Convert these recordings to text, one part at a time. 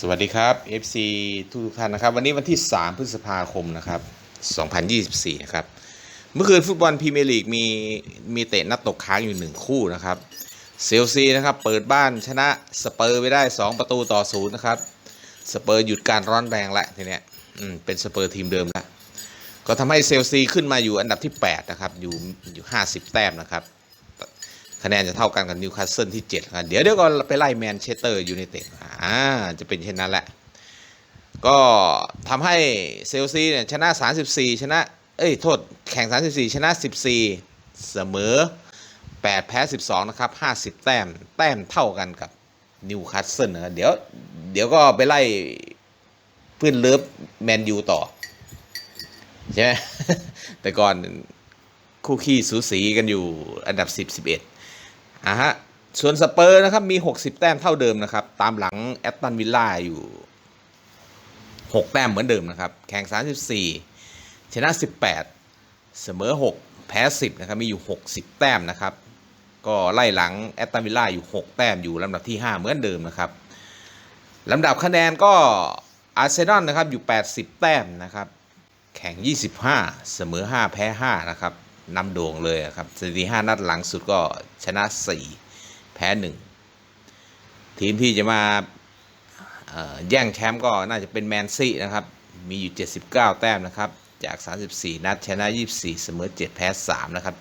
สวัสดีครับ FC ทุกทุกท่านนะครับ วันนี้วันที่ 3 พฤษภาคมนะครับ 2024 นะครับ เมื่อคืนฟุตบอลพรีเมียร์ลีกมีมีเตะนัดตกค้างอยู่ 1 คู่นะครับ เซลซีนะครับเปิดบ้านชนะสเปอร์ไปได้ 2 ประตูต่อศูนย์นะครับ สเปอร์หยุดการร้อนแรงแล้วทีเนี้ยอืมเป็นสเปอร์ทีมเดิมแล้วก็ทำให้เซลซีขึ้นมาอยู่อันดับที่ 8 นะครับ อยู่อยู่ 50 แต้มนะครับ คะแนนจะเท่ากันกับนิวคาสเซิลที่7ครับเดี๋ยวเดี๋ยวก็ไปไล่แมนเชสเตอร์ยูไนเต็ดอ่าจะเป็นเช่นนั้นแหละ ก็ทำให้เซลซีเนี่ยชนะ 34 ชนะ เอ้ยโทษแข่ง 34 ชนะ 14 เสมอ 8 แพ้ 12 นะครับ 50 แต้ม แต้มเท่ากันกับนิวคาสเซิลนะเดี๋ยวเดี๋ยวก็ไปไล่เพื่อนเลิฟแมนยูต่อ ใช่ไหมแต่ก่อนคู่ขี้สูสีกันอยู่อันดับ 10 11 อะฮะ ส่วนสเปอร์นะครับมี 60 แต้มเท่าเดิมนะครับ ตามหลังแอตตันวิลล่าอยู่ 6 แต้มเหมือนเดิมนะครับ แข่ง 34 ชนะ 18 เสมอ 6 แพ้ 10 นะครับ มีอยู่ 60 แต้มนะครับ ก็ไล่หลังแอตตันวิลล่าอยู่ 6 แต้มอยู่ลำดับที่ 5 เหมือนเดิมนะครับลำดับคะแนนก็อาร์เซนอลนะครับอยู่ 80 แต้มนะครับ แข่ง 25 เสมอ 5 แพ้ 5 นะครับ นำโด่งเลยครับสถิติ5นัดหลังสุดก็ชนะ 4 แพ้ 1 ทีมที่จะมาแย่งแชมป์ก็น่าจะเป็นแมนซีนะครับ มีอยู่ 79 แต้มนะครับ จาก 34 นัดชนะ 24 เสมอ 7 แพ้ 3 นะครับ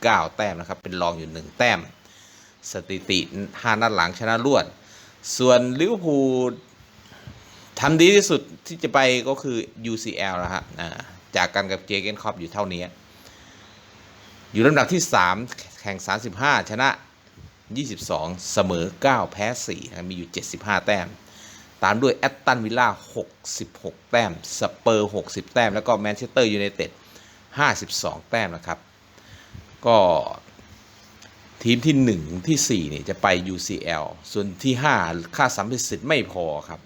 79 แต้มนะครับ เป็นรองอยู่ 1 แต้ม สถิติ 5 นัดหลังชนะรวด ส่วนลิเวอร์พูลทำดีที่สุดที่จะไปก็คือ UCL นะฮะอ่าจากกันกับเจเกนคอปอยู่เท่านี้ อยู่ลำดับที่ 3 แข่ง 35 ชนะ 22 เสมอ 9 แพ้ 4 มีอยู่ 75 แต้ม ตามด้วยแอตตันวิลล่า 66 แต้ม สเปอร์ 60 แต้ม แล้วก็แมนเชสเตอร์ยูไนเต็ด 52 แต้มนะครับ ก็ทีมที่ 1 ที่4นี่ย จะไป UCL ส่วนที่ 5 ค่าสัมฤทธิ์สิทธิ์ไม่พอครับ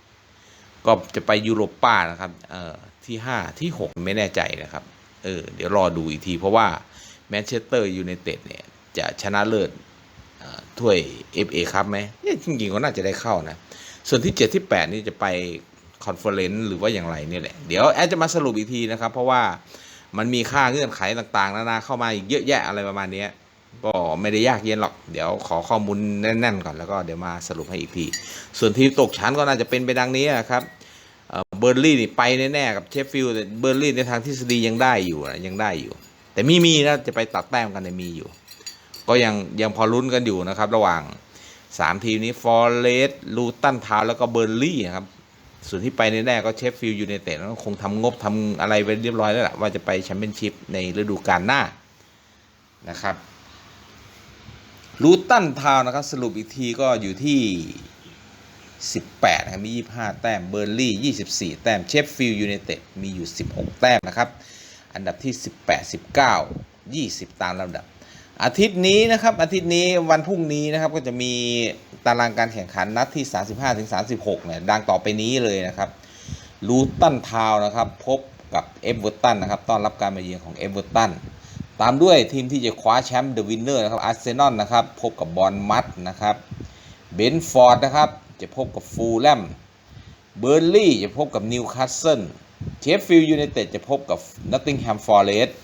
ก็จะไปยูโรป้านะครับ เอ่อ ที่ 5 ที่ 6 ไม่แน่ใจนะครับ เออ เดี๋ยวรอดูอีกทีเพราะว่า แมนเชสเตอร์ยูไนเต็ดเนี่ยจะชนะเลิศถ้วย FA ครับไหมเนี่ยจริงๆก็น่าจะได้เข้านะ ส่วนที่ 7 ที่ 8 นี่จะไปคอนเฟอเรนซ์หรือว่าอย่างไรนี่แหละ เดี๋ยวแอดจะมาสรุปอีกทีนะครับ เพราะว่ามันมีค่าเงื่อนไขต่างๆ นานาเข้ามาอีกเยอะแยะอะไรประมาณนี้ก็ไม่ได้ยากเย็นหรอก เดี๋ยวขอข้อมูลแน่นๆก่อนแล้วก็เดี๋ยวมาสรุปให้อีกที ส่วนทีมตกชั้นก็น่าจะเป็นไปดังนี้นะครับเบอร์ลี่นี่ไปแน่ๆกับเชฟฟิลด์เบอร์ลี่ในทางทฤษฎียังได้อยู่นะยังได้อยู่ แต่มีมีนะจะไปตัดแต้มกันในมีอยู่ ก็ยังยังพอลุ้นกันอยู่นะครับ ระหว่าง 3 ทีมนี้ฟอร์เรสลูตันทาวแล้วก็เบอร์ลี่นะครับส่วนที่ไปแน่ก็เชฟฟิลด์ยูไนเต็ดแล้วคงทำงบทำอะไรไปเรียบร้อยแล้วล่ะว่าจะไปแชมเปี้ยนชิพในฤดูกาลหน้านะครับลูตันทาวนะครับสรุปอีกทีก็อยู่ที่ 18นะครับมี 25 แต้ม เบอร์ลี่ 24 แต้ม เชฟฟิลด์ยูไนเต็ดมีอยู่ 16 แต้มนะครับ อันดับที่ 18 19 20 ตามลำดับ อาทิตย์นี้นะครับอาทิตย์นี้วันพรุ่งนี้นะครับก็จะมีตารางการแข่งขันนัดที่ 35ถึง36เนี่ยดังต่อไปนี้เลยนะครับลูตันทาวนะครับพบกับเอเวอร์ตันนะครับต้อนรับการมาเยือนของเอเวอร์ตันตามด้วยทีมที่จะคว้าแชมป์เดอะวินเนอร์นะครับอาร์เซนอลนะครับพบกับบอลมัดนะครับเบนฟอร์ดนะครับจะพบกับฟูลแลมเบอร์ลี่จะพบกับนิวคาสเซิล เชฟฟิลด์ยูไนเต็ดจะพบกับนอตติงแฮมฟอร์เรสต์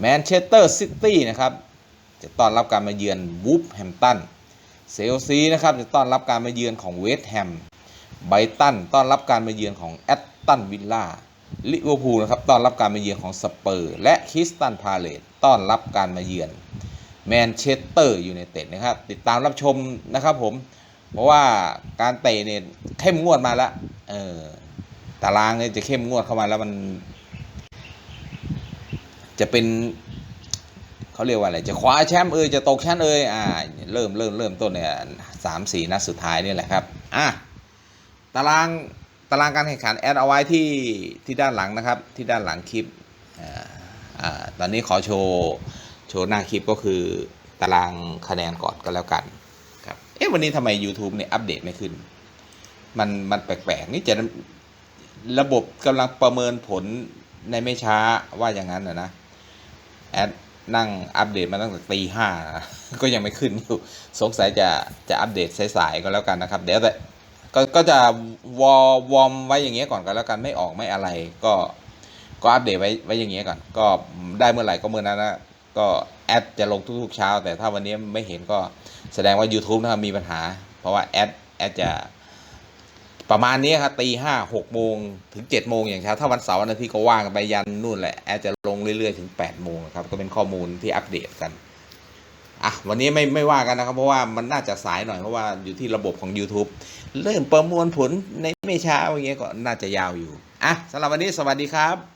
แมนเชสเตอร์ซิตี้นะครับจะต้อนรับการมาเยือนวูฟแฮมตันเซลซีนะครับจะต้อนรับการมาเยือนของเวสต์แฮมไบรตันต้อนรับการมาเยือนของแอตตันวิลล่าลิเวอร์พูลนะครับต้อนรับการมาเยือนของสเปอร์ และคริสตันพาเลตต้อนรับการมาเยือนแมนเชสเตอร์ยูไนเต็ดนะครับติดตามรับชมนะครับผม เพราะว่าการเตะเนี่ยเข้มงวดมาแล้วเออ ตารางเนี่ยจะเข้มงวดเข้ามาแล้วมัน จะเป็นเขาเรียกว่าอะไร จะคว้าแชมป์เอยจะตกชั้นเอยอ่าเริ่มเริ่มเริ่มต้นเนี่ยสามสี่นัดสุดท้ายนี่แหละครับอะตารางตารางการแข่งขันแอดเอาไว้ที่ที่ด้านหลังนะครับ ที่ด้านหลังคลิปอ่าอ่าตอนนี้ขอโชว์โชว์หน้าคลิปก็คือตารางคะแนนก่อนก็แล้วกันครับเอ๊ะวันนี้ทำไม YouTube เนี่ยอัปเดตไม่ขึ้น มันมันแปลกๆนี่จะ ระบบกำลังประเมินผลในไม่ช้าว่าอย่างนั้นนะนะแอดนั่งอัปเดตมาตั้งแต่ตีห้านะก็ยังไม่ขึ้นอยู่สงสัยจะจะอัปเดตสายๆก็แล้วกันนะครับ เดี๋ยวแต่ก็ก็จะวอวอมไว้อย่างเงี้ยก่อนกันแล้วกันไม่ออกไม่อะไร ก็ก็อัปเดตไว้ไว้อย่างเงี้ยก่อน ก็ได้เมื่อไหร่ก็เมื่อนั้นนะก็แอดจะลงทุกๆเช้า แต่ถ้าวันนี้ไม่เห็นก็แสดงว่า YouTube นะครับมีปัญหา เพราะว่าแอดแอดจะ ประมาณนี้ครับตีห้าหกโมงถึงเจ็ดโมงอย่างเช้าถ้าวันเสาร์วันอาทิตย์ก็ว่างไปยันนู่นแหละแอดจะลงเรื่อยๆ ถึงแปดโมงครับก็เป็นข้อมูลที่อัปเดตกันอะวันนี้ไม่ไม่ว่ากันนะครับ เพราะว่ามันน่าจะสายหน่อยเพราะว่าอยู่ที่ระบบของ YouTube เริ่มประมวลผลในไม่ช้าอย่างเงี้ยก็น่าจะยาวอยู่อะสำหรับวันนี้สวัสดีครับ